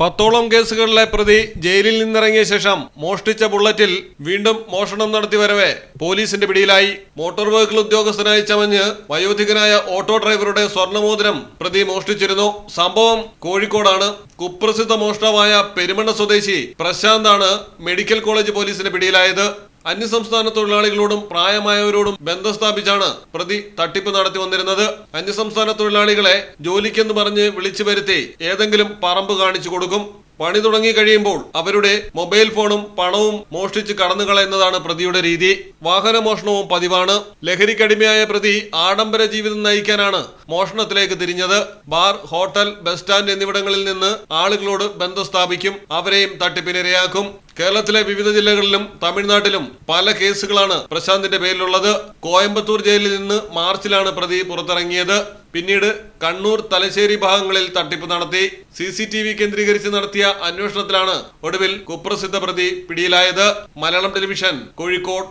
പത്തോളം കേസുകളിലെ പ്രതി ജയിലിൽ നിന്നിറങ്ങിയ ശേഷം മോഷ്ടിച്ച ബുള്ളറ്റിൽ വീണ്ടും മോഷണം നടത്തി വരവെ. പോലീസിന്റെ പിടിയിലായി. മോട്ടോർ വെഹിക്കിൾ ഉദ്യോഗസ്ഥനായി ചമഞ്ഞ് വയോധികനായ ഓട്ടോ ഡ്രൈവറുടെ സ്വർണമോതിരം പ്രതി മോഷ്ടിച്ചിരുന്നു. സംഭവം കോഴിക്കോടാണ്. കുപ്രസിദ്ധ മോഷ്ടാവായ പെരുമണ്ണ സ്വദേശി പ്രശാന്താണ് മെഡിക്കൽ കോളേജ് പോലീസിന്റെ പിടിയിലായത്. അന്യസംസ്ഥാന തൊഴിലാളികളോടും പ്രായമായവരോടും ബന്ധം സ്ഥാപിച്ചാണ് പ്രതി തട്ടിപ്പ് നടത്തി വന്നിരുന്നത്. അന്യസംസ്ഥാന തൊഴിലാളികളെ ജോലിക്കെന്ന് പറഞ്ഞ് വിളിച്ചു വരുത്തി ഏതെങ്കിലും പറമ്പ് കാണിച്ചു കൊടുക്കും. പണി തുടങ്ങി കഴിയുമ്പോൾ അവരുടെ മൊബൈൽ ഫോണും പണവും മോഷ്ടിച്ച് കടന്നുകളയുന്നതാണ് പ്രതിയുടെ രീതി. വാഹന മോഷണവും പതിവാണ്. ലഹരിക്കടിമയായ പ്രതി ആഡംബര ജീവിതം നയിക്കാനാണ് മോഷണത്തിലേക്ക് തിരിഞ്ഞത്. ബാർ ഹോട്ടൽ ബസ് സ്റ്റാൻഡ് എന്നിവിടങ്ങളിൽ നിന്ന് ആളുകളോട് ബന്ധം സ്ഥാപിക്കും. അവരെയും തട്ടിപ്പിനിരയാക്കും. കേരളത്തിലെ വിവിധ ജില്ലകളിലും തമിഴ്നാട്ടിലും പല കേസുകളാണ് പ്രശാന്തിന്റെ പേരിലുള്ളത്. കോയമ്പത്തൂർ ജയിലിൽ നിന്ന് മാർച്ചിലാണ് പ്രതി പുറത്തിറങ്ങിയത്. പിന്നീട് കണ്ണൂർ തലശ്ശേരി ഭാഗങ്ങളിൽ തട്ടിപ്പ് നടത്തി. സി സി ടി വി കേന്ദ്രീകരിച്ച് നടത്തിയ അന്വേഷണത്തിലാണ് ഒടുവിൽ കുപ്രസിദ്ധ പ്രതി പിടിയിലായത്. മലയാളം ടെലിവിഷൻ കോഴിക്കോട്.